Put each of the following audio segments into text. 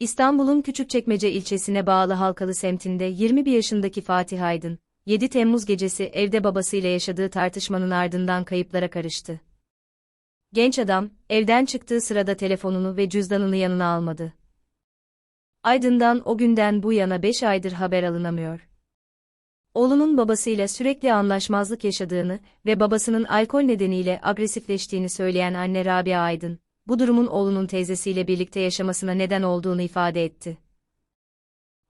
İstanbul'un Küçükçekmece ilçesine bağlı Halkalı semtinde 21 yaşındaki Fatih Aydın, 7 Temmuz gecesi evde babasıyla yaşadığı tartışmanın ardından kayıplara karıştı. Genç adam, evden çıktığı sırada telefonunu ve cüzdanını yanına almadı. Aydın'dan o günden bu yana 5 aydır haber alınamıyor. Oğlunun babasıyla sürekli anlaşmazlık yaşadığını ve babasının alkol nedeniyle agresifleştiğini söyleyen anne Rabia Aydın, bu durumun oğlunun teyzesiyle birlikte yaşamasına neden olduğunu ifade etti.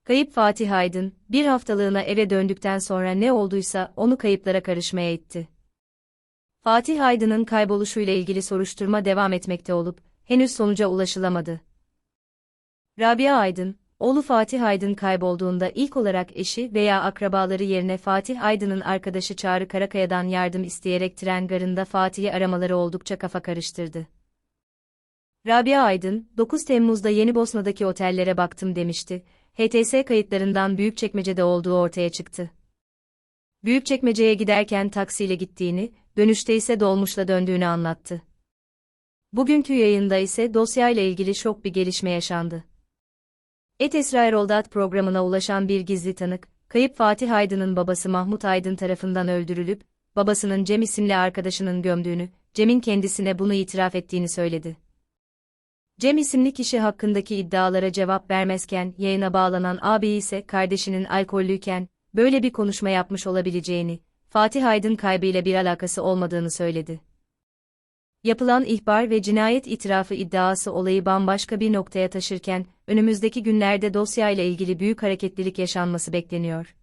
Kayıp Fatih Aydın, bir haftalığına eve döndükten sonra ne olduysa onu kayıplara karışmaya itti. Fatih Aydın'ın kayboluşuyla ilgili soruşturma devam etmekte olup, henüz sonuca ulaşılamadı. Rabia Aydın, oğlu Fatih Aydın kaybolduğunda ilk olarak eşi veya akrabaları yerine Fatih Aydın'ın arkadaşı Çağrı Karakaya'dan yardım isteyerek tren garında Fatih'i aramaları oldukça kafa karıştırdı. Rabia Aydın, 9 Temmuz'da Yeni Bosna'daki otellere baktım demişti, HTS kayıtlarından Büyükçekmece'de olduğu ortaya çıktı. Büyükçekmece'ye giderken taksiyle gittiğini, dönüşte ise dolmuşla döndüğünü anlattı. Bugünkü yayında ise dosyayla ilgili şok bir gelişme yaşandı. Et Esra Eroldat programına ulaşan bir gizli tanık, kayıp Fatih Aydın'ın babası Mahmut Aydın tarafından öldürülüp, babasının Cem isimli arkadaşının gömdüğünü, Cem'in kendisine bunu itiraf ettiğini söyledi. Cem isimli kişi hakkındaki iddialara cevap vermezken yayına bağlanan abi ise kardeşinin alkollüyken böyle bir konuşma yapmış olabileceğini, Fatih Aydın kaybıyla bir alakası olmadığını söyledi. Yapılan ihbar ve cinayet itirafı iddiası olayı bambaşka bir noktaya taşırken, önümüzdeki günlerde dosyayla ilgili büyük hareketlilik yaşanması bekleniyor.